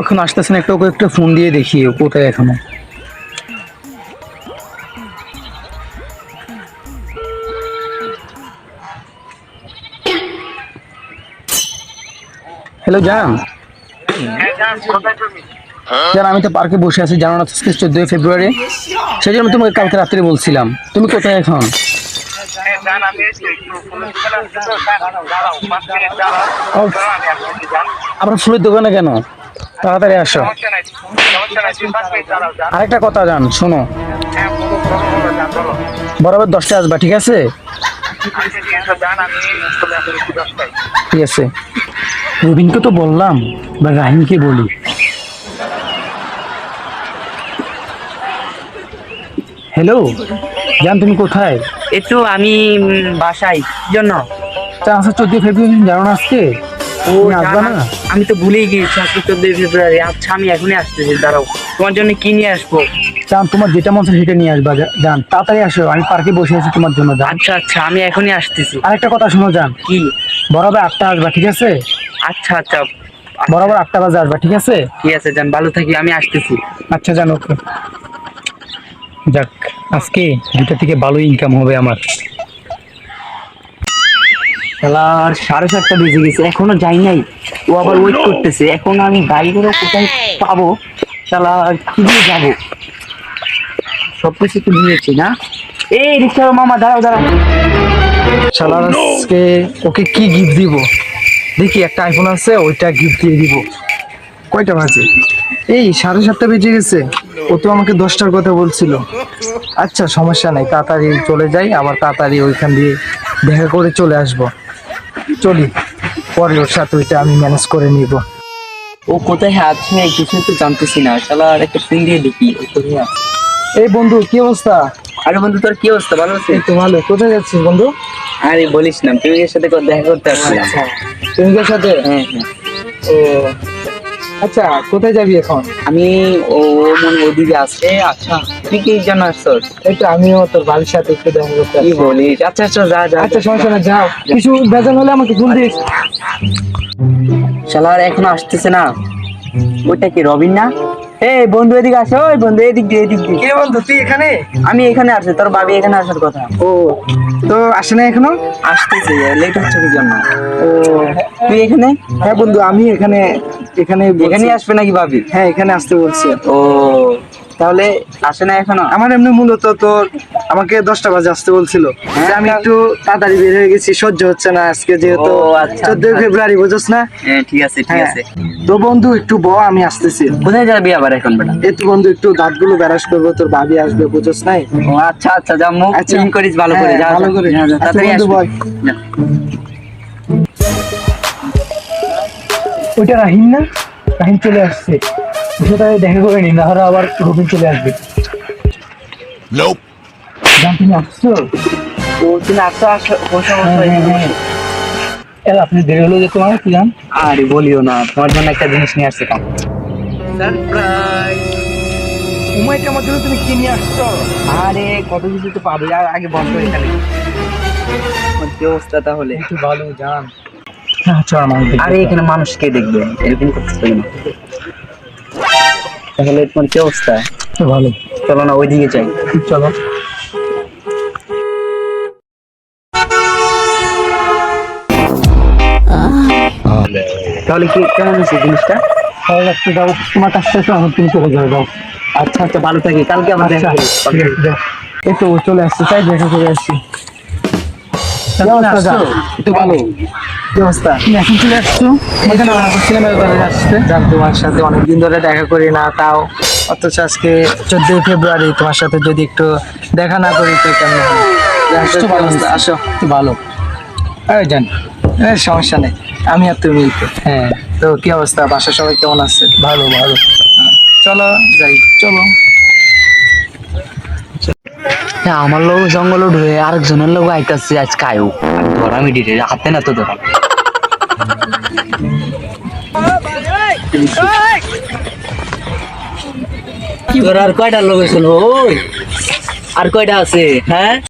এখন আসতেছে না একটা ওকে একটা ফোন দিয়ে দেখি কোথায় এখনও। হ্যালো জান? জান আমি তো পার্কে বসে আছি জানো না আজকে চোদ্দই ফেব্রুয়ারি। সেই জন্য তোমাকে কালকে রাত্রে বলছিলাম তুমি কোথায় এখন? আপনার ফুলের দোকানে কেন? তাড়াতাড়ি আসো। আরেকটা কথা জান শোনো। বরাবর দশটা আসবা ঠিক আছে? ঠিক আছে রবিনকে তো বললাম বা রাহিমকে বলি। হ্যালো জান তুমি কোথায়? তো আমি বাসায় জন্য? আচ্ছা চোদ্দই ফেব্রুয়ারি জানো না আজকে? ও আসবা না? আমি তো ভুলেই গিয়েছি আজকে চোদ্দই ফেব্রুয়ারি আচ্ছা আমি এখনই আসতেছি দাঁড়াও। তোমার জন্য কি নিয়ে আসব? জান তোমার যেটা মন সেটা নিয়ে আসবা জান তাড়াতাড়ি আসো আমি পার্কে বসে আছি তোমার জন্য জান। আচ্ছা আচ্ছা আমি এখনই আসতেছি। আরেকটা কথা শোনো জান। কি? বরাবর আটটা আসবা ঠিক আছে? আচ্ছা আচ্ছা। বরাবর আটটা বাজে আসবা ঠিক আছে? ঠিক আছে যান ভালো থাকি আমি আসতেছি। আচ্ছা জানো ওকে। যাক আজকে দুটা থেকে ভালো ইনকাম হবে আমার। আর সাড়ে সাতটা বেজে গেছে এখনও যাই নাই। ও আবার ওয়েট করতেছে এখন আমি গাড়ি করে কোথায় পাবো শালা কি দিয়ে যাব? সব কিছু তো নিয়েছি না? এই রিক্সা মামা দাঁড়াও দাঁড়াও। শালার আজকে ওকে কি গিফট দিব? দেখি একটা আইফোন আছে ওইটা গিফট দিয়ে দিব। কয়টা বাজে? এই সাড়ে সাতটা বেজে গেছে। ও তো আমাকে দশটার কথা বলছিল। আচ্ছা সমস্যা নাই তাড়াতাড়ি চলে যাই আবার তাড়াতাড়ি ওইখান দিয়ে দেখা করে চলে আসব। চলি পরে ওর সাথে ওইটা আমি ম্যানেজ করে নিব। ও কোথায়? আছে কিছু তো জানতেছি না। চালা আর একটা ফোন দিয়ে দেখি ও কোথায় আছে এই বন্ধু কি অবস্থা? আরে বন্ধু তোর কি অবস্থা? ভালো আছিস? এই তো ভালো। কোথায় যাচ্ছিস বন্ধু? আরে বলিস না তুমি এর সাথে কথা দেখা করতে আসছি আচ্ছা প্রেমিকের সাথে? হ্যাঁ হ্যাঁ। ও আচ্ছা কোথায় যাবি এখন? আমি ও মনে ওদিকে আছে। আচ্ছা তুই কি জানো আসছস? এই তো আমিও তোর বাড়ির সাথে একটু দেখা করতে কি আসছি। বলিস? আচ্ছা আচ্ছা যা যা আচ্ছা সমস্যা না যাও। কিছু বেজান হলে আমাকে ফোন দিস। শালার এখনও আসতেছে না। ওইটা কি রবিন না? এই বন্ধু এদিকে আসো। ওই বন্ধু এদিক দিয়ে এদিক দিয়ে। কে বন্ধু তুই এখানে? আমি এখানে আসছি তোর ভাবি এখানে আসার কথা। ও তো আসে না এখনও? আসতেছে লেট হচ্ছে কি জন্য? ও। তুই এখানে? হ্যাঁ বন্ধু আমি এখানে এখানে এখানে আসবে নাকি ভাবি? হ্যাঁ এখানে আসতে বলছি। ও তাহলে আসে না এখনও? আমার এমনি মূলত তোর আমাকে দশটা বাজে আসতে বলছিল। আমি একটু তাড়াতাড়ি বের হয়ে গেছি সহ্য হচ্ছে না আজকে যেহেতু আচ্ছা, চোদ্দই আচ্ছা। ফেব্রুয়ারি বুঝছ না? হ্যাঁ ঠিক আছে ঠিক হ্যাঁ। আছে। তো বন্ধু একটু ব আমি আসতেছি। কোথায় যাবি আবার এখন বেটা? এই তো বন্ধু একটু দাঁতগুলো ব্যারাস করব তোর ভাবি আসবে বুঝোস নাই? ও আচ্ছা আচ্ছা যা মুখ আচ্ছা। করিস ভালো করে হ্যাঁ, ভালো করে। তাড়াতাড়ি আসবি। ওইটা রাহিম না? রাহিম চলে আসছে। ওর সাথে দেখা করে নি নাহলে আবার রবিন চলে আসবে। তুমি আসছো? ও তুমি আসো আসো হ্যাঁ, হ্যাঁ। এল আপনি দেরি হলো যে তোমার কি জান আরে বলিও না তোমার জন্য একটা জিনিস নিয়ে আসছে কাম। সারপ্রাইজ সময়টার মধ্যে তুমি কি নিয়ে আসছো? আরে কত কিছু তো পাবে আর আগে বন্ধ এখানে। কি অবস্থা তাহলে? একটু ভালো জান। আচ্ছা আমার আরে এখানে মানুষ কে দেখবে? এরকম করতে না তাহলে তোমার কি অবস্থা? ভালো। চলো না ওইদিকে যাই। চলো। তাহলে কি কেমন হচ্ছে জিনিসটা? ভালো লাগছে দাও তোমার কাছ থেকে আমার তুমি চলে যাবে দাও আচ্ছা আচ্ছা ভালো থাকি। কালকে আবার দেখা আচ্ছা। এই তো চলে আসছে তাই দেখা করে আসছি? একটু ভালো। অবস্থা এখন চলে আসছো? তোমার সাথে অনেকদিন ধরে দেখা করি না তাও অথচ আজকে চোদ্দই ফেব্রুয়ারি তোমার সাথে যদি একটু দেখা না করি তো কেমন হয়? আসো। ভালো। সমস্যা নেই। আমি আর তুমি হ্যাঁ। তো কি অবস্থা? বাসা সবাই কেমন আছে? ভালো ভালো। হ্যাঁ, চলো যাই। চলো। হ্যাঁ আমার লোক জঙ্গল ঢুয়ে আরেকজনের লোক আইতাছে আজকে আয়ু ধরা আমি ডিটে হাতে না তো ধরা। তোর আর কয়টা লোকেশন ওই আর কয়টা আছে? হ্যাঁ?